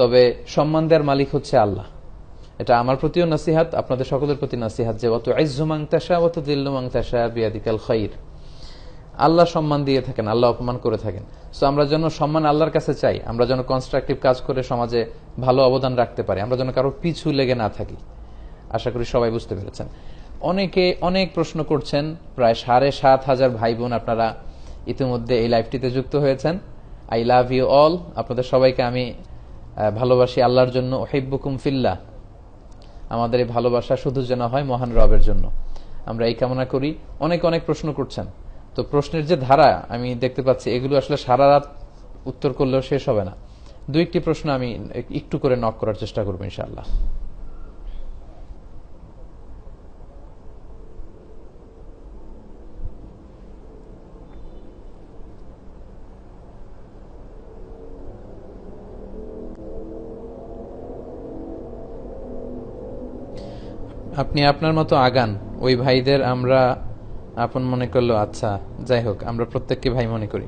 তবে সম্মান দেওয়ার মালিক হচ্ছে আল্লাহ। এটা আমার প্রতিও নাসিহাত, আপনাদের সকলের প্রতি নাসিহাত যে অত আইজুমাং তাসা অত দিল্লুমাং তাসা বিয়াদিকাল খৈর আল্লাহ সম্মান দিয়ে থাকেন, আল্লাহ অপমান করে থাকেন। সো আমরা যেন সম্মান আল্লাহর কাছে চাই, আমরা যেন কনস্ট্রাকটিভ কাজ করে সমাজে ভালো অবদান রাখতে পারি, আমরা যেন কারও পিছু লেগে না থাকি। আশা করি সবাই বুঝতে পেরেছেন। অনেকে অনেক প্রশ্ন করছেন, প্রায় সাড়ে সাত হাজার ভাই বোন আপনারা ইতিমধ্যে এই লাইভটিতে যুক্ত হয়েছেন। আই লাভ ইউ অল আপনাদের সবাইকে আমি ভালোবাসি আল্লাহর জন্য ওহিব্বুকুম ফিল্লা আমাদের এই ভালোবাসা শুধু যেন হয় মহান রবের জন্য। আমরা এই কামনা করি। অনেক অনেক প্রশ্ন করছেন। তো প্রশ্নের যে ধারা, আমি দেখতে পাচ্ছি, এগুলো আসলে সারা রাত উত্তর করলেও শেষ হবে না। দু একটি প্রশ্ন আমি একটু করে নক করার চেষ্টা করব, ইনশাআল্লাহ। আপনি আপনার মতো আগান। ওই ভাইদের আমরা আপন মনে করল আচ্ছা যাই হোক, আমরা প্রত্যেককে ভাই মনে করি।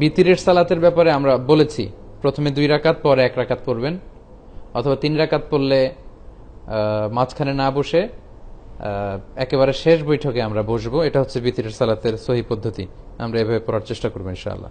বিতিরের সালাতের ব্যাপারে আমরা বলেছি, প্রথমে দুই রাকাত, পরে এক রাকাত পড়বেন। অথবা তিন রাকাত পড়লে মাঝখানে না বসে একেবারে শেষ বৈঠকে আমরা বসবো। এটা হচ্ছে বিতিরের সালাতের সহি পদ্ধতি। আমরা এভাবে পড়ার চেষ্টা করব, ইনশাআল্লাহ।